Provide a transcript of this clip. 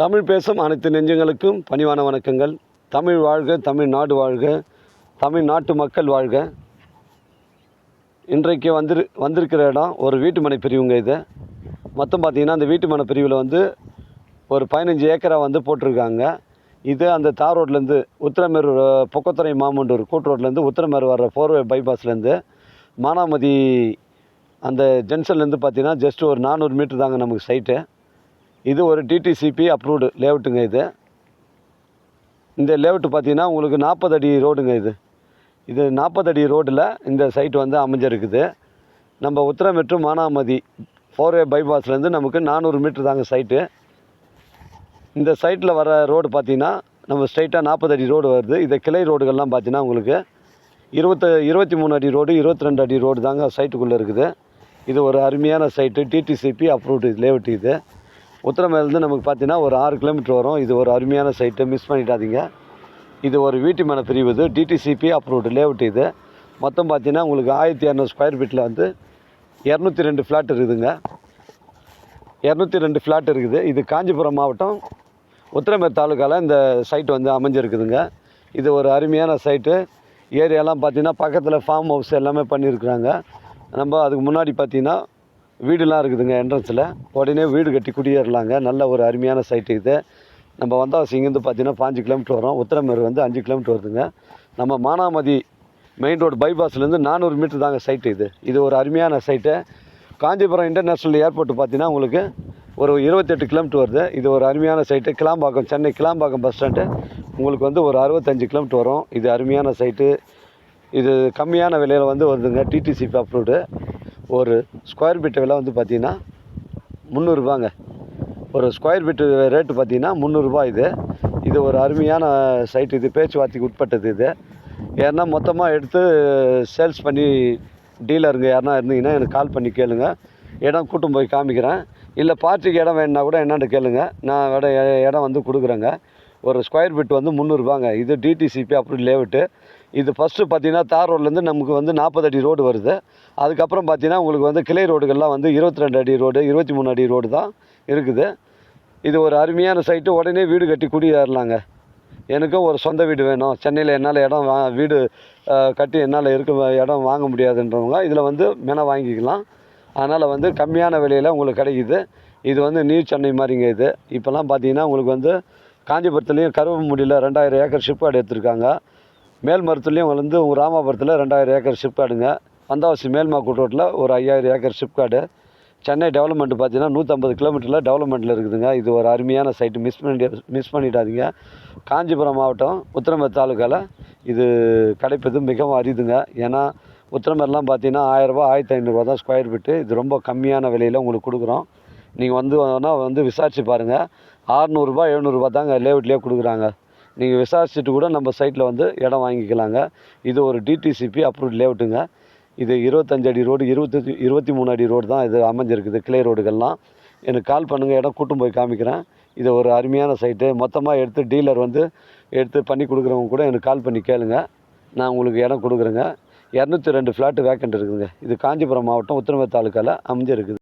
தமிழ் பேசும் அனைத்து நெஞ்சங்களுக்கும் பணிவான வணக்கங்கள். தமிழ் வாழ்க தமிழ்நாடு வாழ்க தமிழ்நாட்டு மக்கள் வாழ்க. இன்றைக்கு வந்துரு வந்திருக்கிற இடம் ஒரு வீட்டுமனை பிரிவுங்க இது. மொத்தம் பார்த்திங்கன்னா அந்த வீட்டுமனை பிரிவில் வந்து ஒரு பதினஞ்சு ஏக்கரா வந்து போட்டிருக்காங்க. இது அந்த தார் ரோட்லேருந்து உத்திரமேரூர் பொக்கத்துறை மாமண்டூர் கூட்டு ரோட்லேருந்து உத்திரமேரூர் வர்ற ஃபோர்வே பைபாஸ்லேருந்து மானாமதி அந்த ஜங்ஷன்லேருந்து பார்த்திங்கன்னா ஜஸ்ட் ஒரு நானூறு மீட்டர் தாங்க நமக்கு சைட்டு இது ஒரு டிடிசிபி அப்ரூவ்டு லேஅவுட்டுங்க இது. இந்த லேவுட்டு பார்த்தீங்கன்னா உங்களுக்கு நாற்பது அடி ரோடுங்க இது. இது நாற்பது அடி ரோட்டில் இந்த சைட் வந்து அமைஞ்சிருக்குது. நம்ம உத்தரமெட்டு மானாமதி ஃபோர்வே பைபாஸ்லேருந்து நமக்கு நானூறு மீட்ரு தாங்க சைட்டு இந்த சைட்டில் வர ரோடு பார்த்தீங்கன்னா நம்ம ஸ்ட்ரைட்டாக நாற்பது அடி ரோடு வருது. இந்த கிளை ரோடுகள்லாம் பார்த்தீங்கன்னா உங்களுக்கு இருபத்த இருபத்தி மூணு அடி ரோடு இருபத்தி ரெண்டு அடி ரோடு தாங்க சைட்டுக்குள்ளே இருக்குது. இது ஒரு அருமையான சைட்டு டிடிசிபி அப்ரூவ்டு லேவுட்டு இது. உத்தரமேலேருந்து நமக்கு பார்த்தீங்கன்னா ஒரு ஆறு கிலோமீட்டர் வரும். இது ஒரு அருமையான சைட்டு மிஸ் பண்ணிடாதீங்க. இது ஒரு வீட்டு மன பிரிவு இது. டிடிசிபி அப்ரூவ்டு லேஅவுட் இது. மொத்தம் பார்த்தீங்கன்னா உங்களுக்கு ஆயிரத்தி இரநூறு ஸ்கொயர் ஃபீட்டில் வந்து இரநூத்தி ரெண்டு ஃப்ளாட் இருக்குதுங்க. இரநூத்தி ரெண்டு ஃப்ளாட் இருக்குது. இது காஞ்சிபுரம் மாவட்டம் உத்திரமேர் தாலுக்காவில் இந்த சைட் வந்து அமைஞ்சிருக்குதுங்க. இது ஒரு அருமையான சைட்டு ஏரியாலாம் பார்த்தீங்கன்னா பக்கத்தில் ஃபார்ம் ஹவுஸ் எல்லாமே பண்ணியிருக்கிறாங்க. நம்ம அதுக்கு முன்னாடி பார்த்தீங்கன்னா வீடுலாம் இருக்குதுங்க என்ட்ரன்ஸில் உடனே வீடு கட்டி குடியேறலாங்க. நல்ல ஒரு அருமையான சைட்டு இது. நம்ம வந்தாசி இங்கேருந்து பார்த்தீங்கன்னா பாஞ்சு கிலோமீட்டர் வரும். உத்திரமேர் வந்து அஞ்சு கிலோமீட்டர் வருதுங்க. நம்ம மானாமதி மெயின் ரோடு பைபாஸ்லேருந்து நானூறு மீட்டர் தாங்க சைட்டு இது. இது ஒரு அருமையான சைட்டு காஞ்சிபுரம் இன்டர்நேஷ்னல் ஏர்போர்ட் பார்த்தீங்கன்னா உங்களுக்கு ஒரு இருபத்தெட்டு கிலோமீட்டர் வருது. இது ஒரு அருமையான site Kilambakkam Chennai Kilambakkam bus stand உங்களுக்கு வந்து ஒரு அறுபத்தஞ்சு கிலோமீட்டர் வரும். இது அருமையான சைட்டு இது கம்மியான விலையில் வந்து வருதுங்க. டிடிசிபி அப்ரூவ்டு ஒரு ஸ்கொயர் ஃபீட்டு விலை வந்து பார்த்தீங்கன்னா முந்நூறுபாங்க ஒரு ஸ்கொயர் ஃபீட்டு ரேட்டு பார்த்தீங்கன்னா முந்நூறுரூபா இது. இது ஒரு அருமையான சைட் இது பேச்சுவார்த்தைக்கு உட்பட்டது இது. ஏன்னா மொத்தமாக எடுத்து சேல்ஸ் பண்ணி டீலருங்க யாருனா இருந்தீங்கன்னா எனக்கு கால் பண்ணி கேளுங்க. இடம் கூட்டும் போய் காமிக்கிறேன். இல்லை பார்ட்டிக்கு இடம் வேணுன்னா கூட என்னென்னு கேளுங்க. நான் இடம் இடம் வந்து கொடுக்குறேங்க. ஒரு ஸ்கொயர் ஃபீட் வந்து முந்நூறுபாங்க. இது டிடிசிபி அப்ரூவ் லேவுட்டு இது ஃபஸ்ட்டு பார்த்தீங்கன்னா தார் ரோட்லேருந்து நமக்கு வந்து நாற்பது அடி ரோடு வருது. அதுக்கப்புறம் பார்த்தீங்கன்னா உங்களுக்கு வந்து கிளை ரோடுகள்லாம் வந்து இருபத்தி ரெண்டு அடி ரோடு இருபத்தி மூணு அடி ரோடு தான் இருக்குது. இது ஒரு அருமையான சைட்டு உடனே வீடு கட்டி குடியேறலாங்க. எனக்கும் ஒரு சொந்த வீடு வேணும். சென்னையில் என்னால் இடம் வா வீடு கட்டி என்னால் இருக்க இடம் வாங்க முடியாதுன்றவங்க இதில் வந்து மென வாங்கிக்கலாம். அதனால் வந்து கம்மியான விலையில் உங்களுக்கு கிடைக்குது. இது வந்து நியூ சென்னை மாதிரிங்க இது. இப்போல்லாம் பார்த்தீங்கன்னா உங்களுக்கு வந்து காஞ்சிபுரத்துலேயும் கருவமுடியில் ரெண்டாயிரம் ஏக்கர் ஷிப்கார்டு எடுத்திருக்காங்க. மேல்மருத்துலேயும் வந்து உங்கள் ராமாபுரத்தில் ரெண்டாயிரம் ஏக்கர் ஷிப்காடுங்க வந்தாவாசி மேல்மாக்கூட் ரோட்டில் ஒரு ஐயாயிரம் ஏக்கர் ஷிப்காடு சென்னை டெவலப்மெண்ட் பார்த்தீங்கன்னா நூற்றம்பது கிலோமீட்டரில் டெவலப்மெண்ட்டில் இருக்குதுங்க. இது ஒரு அருமையான சைட்டு மிஸ் பண்ணி மிஸ் பண்ணிடாதீங்க. காஞ்சிபுரம் மாவட்டம் உத்திரமேர் தாலுக்காவில் இது கிடைப்பது மிகவும் அரிதுங்க. ஏன்னா உத்திரமேர்லாம் பார்த்தீங்கன்னா ஆயிரரூபா ஆயிரத்தி ஐநூறுரூவா தான் ஸ்கொயர் ஃபீட்டு இது ரொம்ப கம்மியான விலையில் உங்களுக்கு கொடுக்குறோம். நீங்கள் வந்து வேணால் வந்து விசாரித்து பாருங்கள் ஆறுநூறுபா எழுநூறுபா தாங்க லேவுட்லேயே கொடுக்குறாங்க. நீங்கள் விசாரிச்சுட்டு கூட நம்ம சைட்டில் வந்து இடம் வாங்கிக்கலாங்க. இது ஒரு டிடிசிபி அப்ரூவ் லேவுட்டுங்க இது இருபத்தஞ்சு அடி ரோடு இருபத்தஞ்சி இருபத்தி மூணு அடி ரோடு தான் இது அமைஞ்சிருக்குது கிளை ரோடுகள்லாம். எனக்கு கால் பண்ணுங்கள் இடம் கூட்டும் போய் காமிக்கிறேன். இது ஒரு அருமையான சைட்டு. மொத்தமாக எடுத்து டீலர் வந்து எடுத்து பண்ணி கொடுக்குறவங்க கூட எனக்கு கால் பண்ணி கேளுங்க. நான் உங்களுக்கு இடம் கொடுக்குறேங்க. இரநூத்தி ரெண்டு ஃப்ளாட்டு வேக்கண்ட் இருக்குதுங்க. இது காஞ்சிபுரம் மாவட்டம் உத்திரமே தாலுக்காவில் அமைஞ்சிருக்குது.